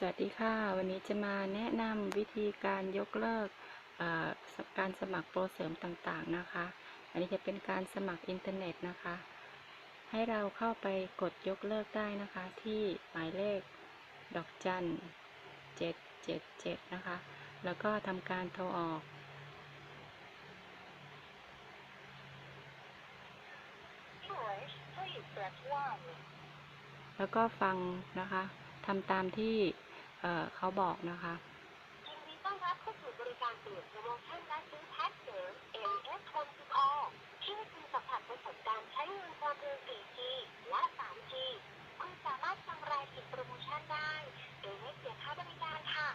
สวัสดีค่ะ วันนี้จะมาแนะนำวิธีการยกเลิกเอ่อการสมัครโปรเสริมต่างๆนะคะ อันนี้จะเป็นการสมัครอินเทอร์เน็ตนะคะ ให้เราเข้าไปกดยกเลิกได้นะคะ ที่หมายเลขดอกจัน777นะคะ แล้วก็ทำการโทรออก English, please press 1. แล้วก็ฟังนะคะทำตามที่ เออเขาบอกนะคะยินดีต้อนรับเข้าสู่บริการเปลี่ยนโปรโมชั่นและซื้อแพ็คเสริม AES Home to Call ที่ให้คุณสัมผัสประสบการณ์ใช้เงินความเร็ว 4G และ 3G คุณสามารถฟังรายละเอียดโปรโมชั่นได้ โดยไม่เสียค่าบริการค่ะ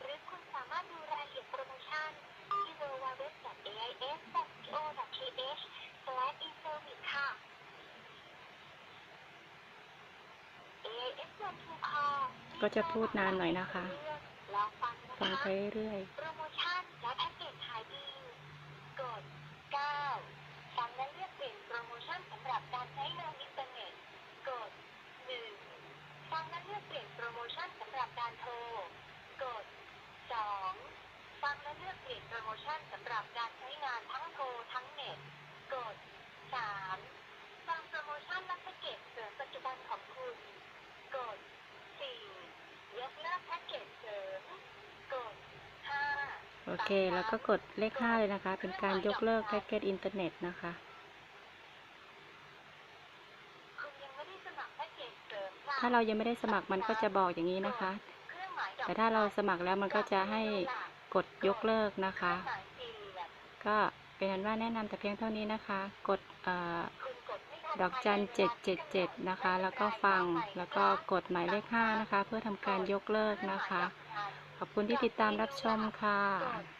หรือคุณสามารถดูรายละเอียดโปรโมชั่นที่ www.ais.co.th/eservice ค่ะ AIS Home to Call ก็จะพูดนานหน่อยนะคะ ฟังไปเรื่อยโปรโมชั่นและแพ็กเกจขายดีกด9ฟังและเลือกเปลี่ยนโปรโมชั่นสำหรับการใช้งานอินเทอร์เน็ตกด1ฟังและเลือกเปลี่ยนโปรโมชั่นสำหรับการโทรกด2ฟังและเลือกเปลี่ยนโปรโมชั่นสำหรับการใช้งานทั้งโทรทั้งเน็ต กด 3 ฟังโปรโมชั่นและแพ็กเกจเสริมปัจจุบันของคุณ กด 4 ยกเลิกแพ็กเกจเสริม กด 5 โอเค แล้วก็กดเลข 5 เลยนะคะ เป็นการยกเลิกแพ็กเกจอินเทอร์เน็ตนะคะถ้าเรายังไม่ได้สมัครมันก็จะบอกอย่างนี้นะคะ แต่ถ้าเราสมัครแล้วมันก็จะให้กดยกเลิกนะคะ ก็เป็นอันว่าแนะนำแต่เพียงเท่านี้นะคะ กดเอ่อคุณกดไม่ทันดอกจัน777นะคะ แล้วก็ฟัง แล้วก็กดหมายเลข5นะคะ เพื่อทำการยกเลิกนะคะ ขอบคุณที่ติดตามรับชมค่ะ